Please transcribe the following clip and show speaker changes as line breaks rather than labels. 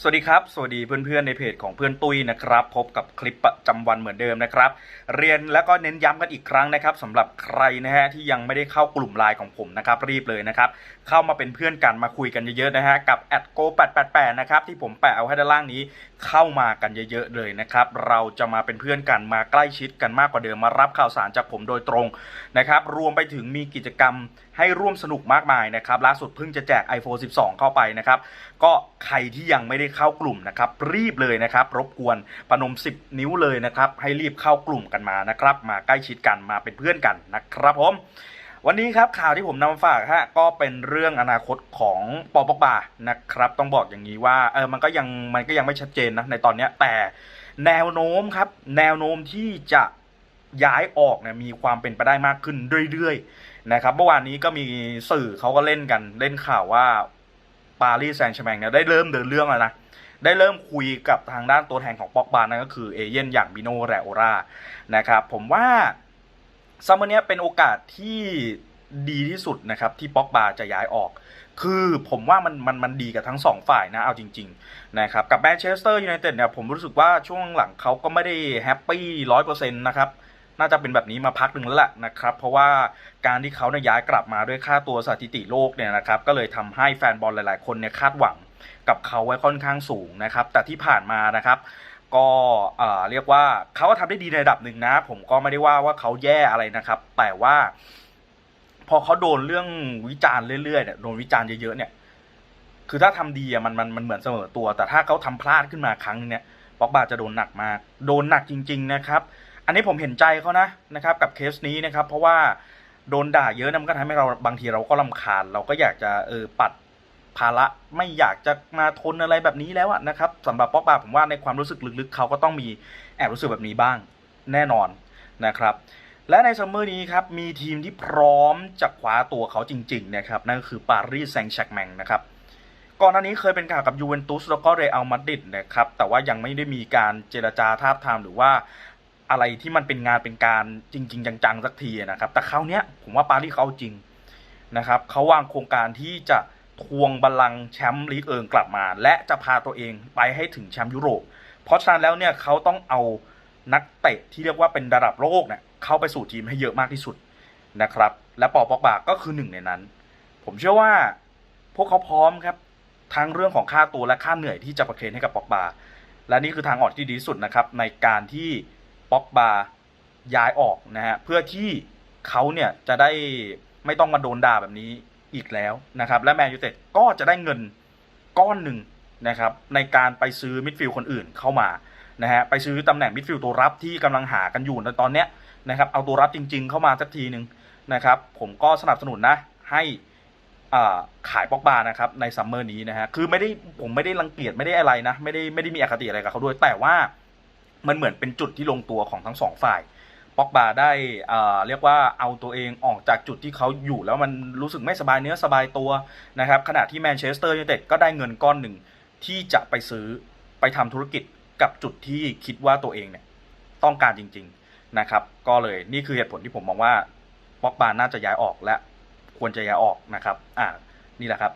สวัสดีครับ สวัสดีเพื่อนๆในเพจของเพื่อนตุ้ยนะครับ พบกับคลิปประจำวันเหมือนเดิมนะครับ เรียนแล้วก็เน้นย้ำกันอีกครั้งนะครับสำหรับใครนะฮะที่ยังไม่ได้เข้ากลุ่มไลน์ของผมนะครับรีบเลยนะครับเข้ามาเป็นเพื่อนกันมาคุยกันเยอะๆนะฮะกับแอดโก888นะครับที่ผมแปะเอาให้ด้านล่างนี้เข้ามากันเยอะๆเลยนะครับเราจะมาเป็นเพื่อนกันมาใกล้ชิดกันมากกว่าเดิมมารับข่าวสารจากผมโดยตรงนะครับรวมไปถึงมีกิจกรรมให้ร่วมสนุกมากมายนะครับล่าสุดเพิ่งจะแจก iPhone 12 เข้าไปนะครับก็ใครที่ยังไม่ได้เข้ากลุ่มนะครับรีบเลยนะครับรบกวนประนม 10 นิ้วเลยนะครับให้รีบเข้ากลุ่มกันมานะครับมาใกล้ชิดกันมาเป็นเพื่อนกันนะครับผมวันนี้ครับข่าวที่ผมนำมาฝากฮะก็เป็นเรื่องอนาคตของปอปอกบานะครับต้องบอกอย่างนี้ว่าเออมันก็ยังมันก็ยังไม่ชัดเจนนะในตอนนี้แต่แนวโน้มครับแนวโน้มที่จะย้ายออกเนี่ยมีความเป็นไปได้มากขึ้นเรื่อยๆนะครับเมื่อวานนี้ก็มีสื่อเขาก็เล่นกันเล่นข่าวว่า ปารีสแซงต์แชร์แมงเนี่ยได้เริ่มเดินเรื่องแล้วนะได้เริ่มคุยกับทางด้านตัวแทนของปอกบานั่นก็คือเอเย่นอย่างบิโนแรโอรานะครับผมว่าซัมเมอร์เนี้ยเป็นโอกาสที่ดีที่สุดนะครับที่ป็อกบาจะย้ายออก คือผมว่ามันมันมันดีกับทั้งสองฝ่ายนะเอาจริงๆนะครับกับแมนเชสเตอร์ยูไนเต็ดเนี่ยผมรู้สึกว่าช่วงหลังเขาก็ไม่ได้แฮปปี้ร้อยเปอร์เซ็นต์นะครับ น่าจะเป็นแบบนี้มาพักหนึ่งแล้วแหละนะครับ เพราะว่าการที่เขาเนี่ยย้ายกลับมาด้วยค่าตัวสถิติโลกเนี่ยนะครับ ก็เลยทำให้แฟนบอลหลาย ๆ คนเนี่ยคาดหวังกับเขาไว้ค่อนข้างสูงนะครับ แต่ที่ผ่านมานะครับก็เอ่อเรียกว่าเขาก็ทำได้ดีในระดับหนึ่งนะ ผมก็ไม่ได้ว่าว่าเขาแย่อะไรนะครับ แต่ว่า พอเขาโดนเรื่องวิจารณ์เรื่อยๆเนี่ยโดนวิจารณ์เยอะๆเนี่ย คือถ้าทำดีอะมันมันมันเหมือนเสมอตัว แต่ถ้าเขาทำพลาดขึ้นมาครั้งนึงเนี่ยป็อกบาจะโดนหนักมาก โดนหนักจริง ๆ นะครับ อันนี้ผมเห็นใจเขานะนะครับ กับเคสนี้นะครับ เพราะว่าโดนด่าเยอะนะมันก็ทำให้เราบางทีเราก็ลำคาญ เราก็อยากจะเออปัดภาระไม่อยากจะมาทนอะไรแบบนี้แล้วนะครับสำหรับป๊อกบาผมว่าในความรู้สึกลึกๆ เขาก็ต้องมีแอบรู้สึกแบบนี้บ้างแน่นอนนะครับ และในซัมเมอร์นี้ครับ มีทีมที่พร้อมจะคว้าตัวเขาจริง ๆ นะครับ นั่นก็คือปารีสแซงต์แชร์กแมงนะครับ ก่อนหน้านี้เคยเป็นข่าวกับยูเวนตุสแล้วก็เรอัลมาดริดนะครับ แต่ว่ายังไม่ได้มีการเจรจาทาบทามหรือว่า อะไรที่มันเป็นงานเป็นการจริง ๆ จังๆสักทีนะครับ แต่คราวนี้ผมว่าปารีสเขาจริงนะครับเขาวางโครงการที่จะทวงบัลลังก์แชมป์ลีกเอิงกลับมา และจะพาตัวเองไปให้ถึงแชมป์ยุโรป เพราะฉะนั้นแล้วเนี่ยเขาต้องเอานักเตะที่เรียกว่าเป็นระดับโลกเนี่ยเข้าไปสู่ทีมให้เยอะมากที่สุดนะครับ และปอปอกบาก็คือหนึ่งในนั้น ผมเชื่อว่าพวกเขาพร้อมครับทั้งเรื่องของค่าตัวและค่าเหนื่อยที่จะประเคนให้กับปอกบาและนี่คือทางออกที่ดีที่สุดนะครับในการที่ ป็อกบาย้ายออกนะฮะเพื่อที่เขาเนี่ยจะได้ไม่ต้องมาโดนด่าแบบนี้อีกแล้วนะครับ และแมนยูเต็ดก็จะได้เงินก้อนหนึ่งนะครับในการไปซื้อมิดฟิลด์คนอื่นเข้ามานะฮะไปซื้อตำแหน่งมิดฟิลด์ตัวรับที่กำลังหากันอยู่ในตอนเนี้ยนะครับเอาตัวรับจริง ๆ เข้ามาสักทีหนึ่งนะครับผมก็สนับสนุนนะให้อ่าขายป็อกบานะครับในซัมเมอร์นี้นะฮะคือไม่ได้ผมไม่ได้รังเกียจไม่ได้อะไรนะไม่ได้ไม่ได้มีอคติอะไรกับเขาด้วยแต่ว่า มันเหมือนเป็นจุดที่ลงตัวของทั้งสองฝ่ายป็อกบาได้เรียกว่าเอาตัวเองออกจากจุดที่เขาอยู่แล้วมันรู้สึกไม่สบายเนื้อสบายตัวนะครับขณะที่แมนเชสเตอร์ยูไนเต็ดก็ได้เงินก้อนหนึ่งที่จะไปซื้อไปทำธุรกิจกับจุดที่คิดว่าตัวเองเนี่ยต้องการจริงๆนะครับก็เลยนี่คือเหตุผลที่ผมมองว่าป็อกบาน่าจะย้ายออกและควรจะย้ายออกนะครับอ่านี่แหละครับ